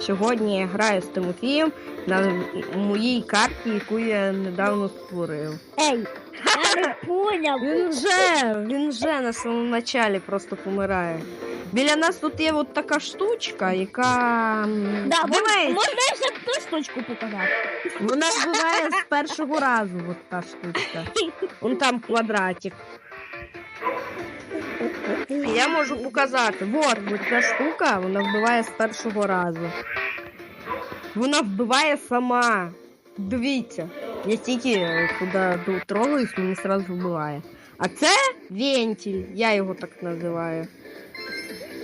Сьогодні я граю з Тимофієм на моїй карті, яку я недавно створив. Ей, я не поняв. Він вже, він вже на самому началі просто помирає. Біля нас тут є от така штучка, яка. Да, мож- можна ще ту штучку показати? вона вбиває з першого разу, от та штучка. Вон там квадратик. Я можу показати. Вот, от ця штука, вона вбиває з першого разу. Вона вбиває сама. Дивіться. Я тільки е, туди дотрогаюсь, мені сразу вбиває. А це вентиль, я його так називаю.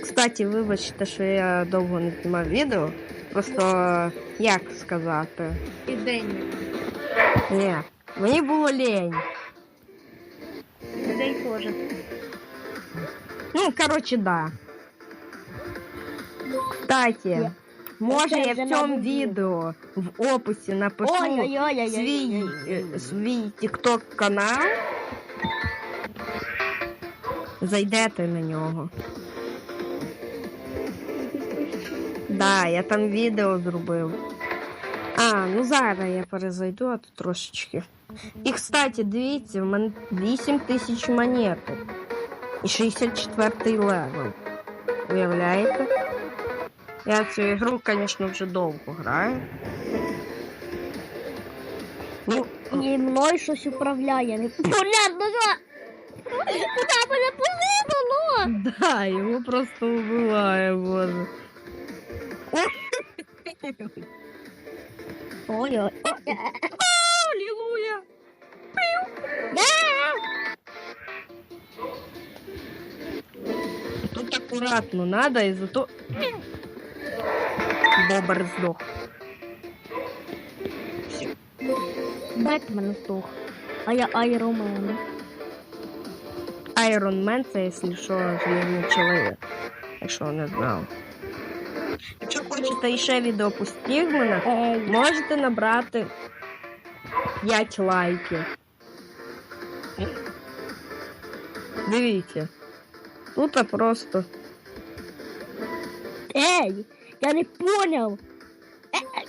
Кстати, вибачте, що я довго не знімав відео. Просто як сказати? Ідень. Ні, мені було лень. Ідень теж. Ну, короче, да. Кстати, Я- може я в цьому відео в описі напишу свій, свій TikTok канал. Зайдете на нього. Да, я там відео зробив. А, ну зараз я перезайду, а то трошечки. І, кстати, дивіться, в мене 8 тисяч монеток. І 64 левел. Уявляєте? Я цю ігру, звісно, вже довго граю. Ну, І мною щось управляє. Не понятно, що? Куди мене посипало? да, його просто вбиває, боже. Ой-ой. Аккуратно надо, и зато... Бобр сдох. Бетмен здох. А я Айромен. Айрон Мен це, якщо що, железний чоловік. Якщо не знав. Якщо хочете ще відео по Стігмана, можете набрати 5 лайків. Дивіться. Тут просто. Ей, я не поняв. Е, е,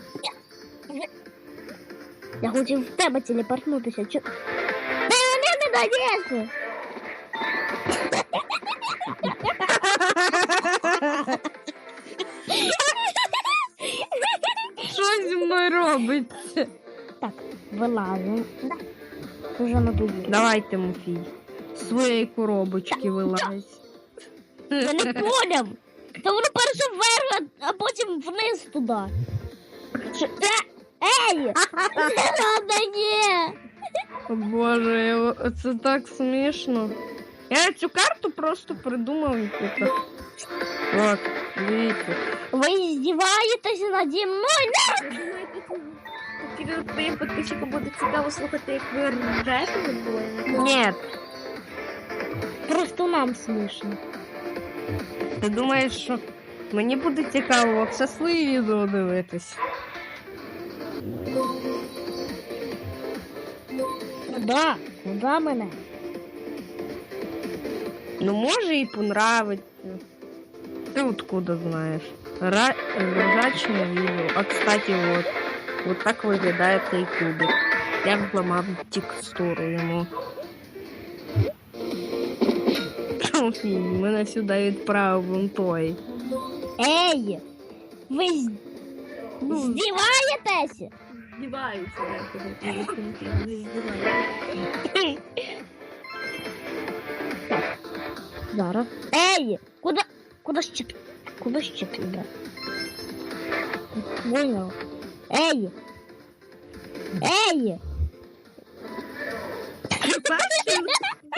я- хотів в тебе телепортнутися. Чо... Та мене не дається. Що зі мною робиться? Так, вилазимо. Да. Уже надоїло. Давай, Тимофій. З своєї коробочки вилазь. Я не поняв. Та воно перше вверх, а потім вниз туди. Що? Е, Ей! Не надо, ні! О Боже, я- це так смішно. Я цю карту просто придумав. Типу. От, дивіться. Ви здіваєтеся наді мною? Думаєте, твоїм підписчикам буде цікаво слухати, як ви ржете над мною? Ні, Просто нам смішно. ти думаєш, що мені буде цікаво все свої відео дивитись. Куда? Куда мене? Ну, може і понравиться. Ти откуда знаєш? Ра... Ржачне відео. А кстати, от. Вот так виглядає цей кубик. Я зламав текстуру йому. Фі, мене сюди відправив той. Ей! Ви з- Ну. здіваєтеся? Здіваються, деколи, коли не здіваються. Зараз. Ей! Куда? Куда ще? ти- Куда ще ти йде? Понял. Ей! Ей!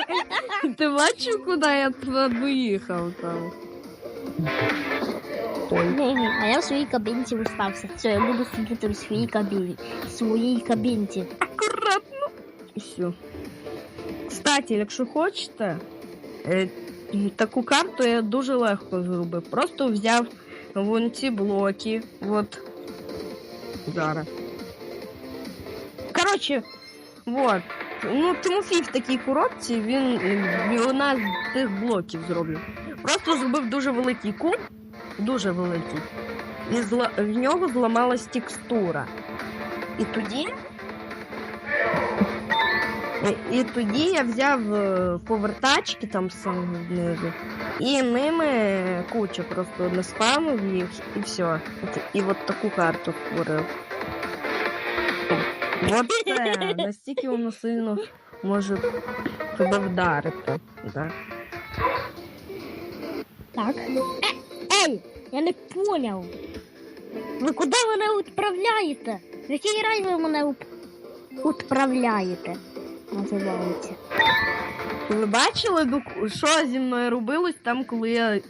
Ти бачив, куди я туди доїхав там? Ой. Ні-ні, а я в своїй кабінці устався. Все, я буду сидіти в своїй кабіні. В своїй кабінці. Акуратно. І все. Кстати, якщо хочете, е, таку карту я дуже легко зробив. Просто взяв вон ці блоки. От. Зараз. Коротше, вот. Ну, Тимофій в такій коробці, він вона з тих блоків зроблю. просто зробив дуже великий куб, дуже великий, і зла... в нього зламалась текстура. І тоді. І, тоді я взяв е, повертачки там сам знизу, і ними куча просто не спамив їх, і все. І от таку карту створив. От це настільки воно сильно може тебе вдарити. Да. Так. Е, ей, я не поняв. Ви куди мене відправляєте? В який рай ви мене відправляєте? Називається. Ви бачили, ну, що зі мною робилось там, коли я.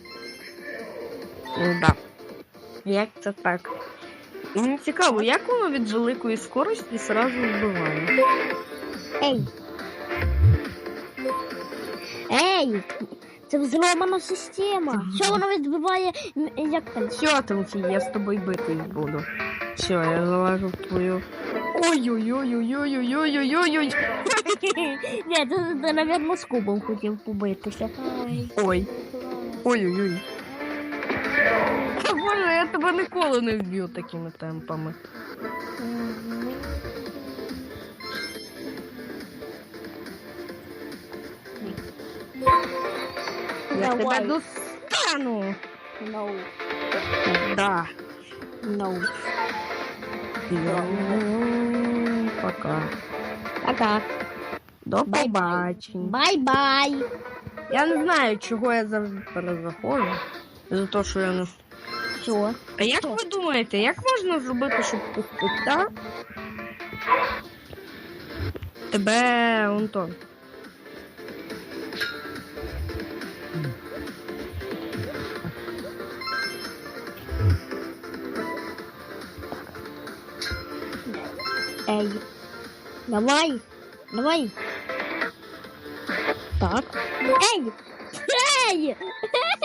Ну, да. Як це так? Мені цікаво, як воно від великої скорості сразу вбиває. Ей. Ей! Це взломана система. Що воно відбиває? Як там? Все, Тимофій, я з тобою битись буду. Все, я залажу в твою. Ой-ой-ой-ой-ой-ой-ой-ой-ой. Ні, ти, ти, напевно, з кубом хотів побитися. Ой. Ой-ой-ой. Я тебе ніколи не вб'ю такими темпами. Я тебе достану. No, Да. no. Ну, Пока. Пока. До побачення. Бай-бай. Я не знаю, чого я завжди перезаходжу. За те, що я не. Що? А як ви думаєте, як можна зробити, щоб пустота тебе Антон? Ей. Давай. Давай. Так. Ей! Ей!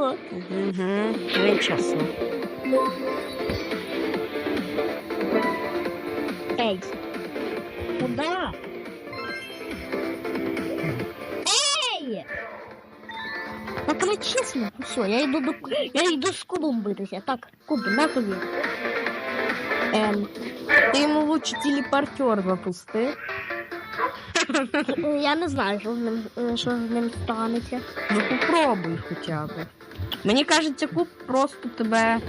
Чесно! Угу, не чесно. Ей! Куда? Ей! Так чесно. Ну Все, я йду до я йду з кубом битися. Так, куб, на тобі. Ем, Ти йому лучше телепортер запусти. я не знаю, що з ним, що з ним станеться. Ну попробуй хоча б. Мені кажеться, куб просто тебе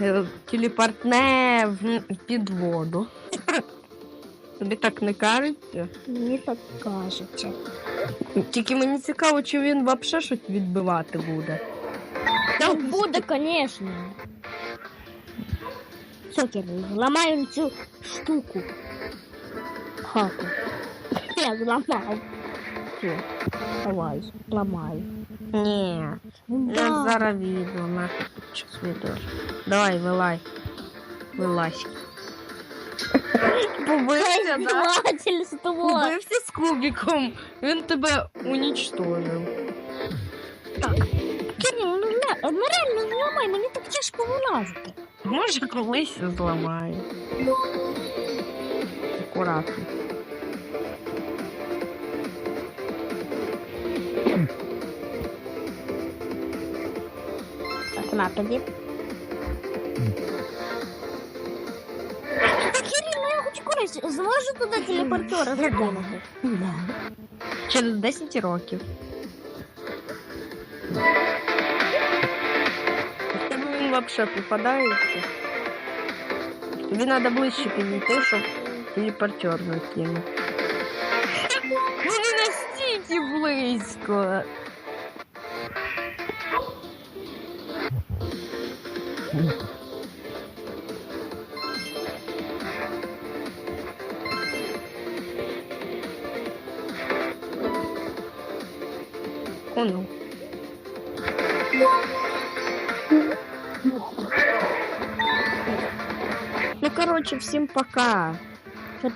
е, телепортне в, під воду. Тобі так не кажеться? Мені так кажеться. Тільки мені цікаво, чи він взагалі щось відбивати буде. Та буде, звісно. Все, Кирил, зламаємо цю штуку. Хату. Я зламав. Все, давай, зламай. Ні, Ну, я да. зараз відео, тут час відео. Давай, вилай. Вилазь. Побився, да? Издевательство. Побився з кубиком. Він тебе унічтожив. Кирил, ну, ре- ну реально зламай, мені так тяжко вилазити. Може, колись зламає. Акуратно. Сама подіб. Хірі, зможу туди телепортора закинути. Через 10 років. Ти мені вообще попадаєшся. Тобі треба ближче підійти, щоб телепортер закинути. Ну не настільки близько. О, ну. Ну, короче, всем пока.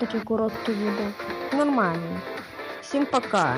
Таке короткий відео? Нормально. Всем пока.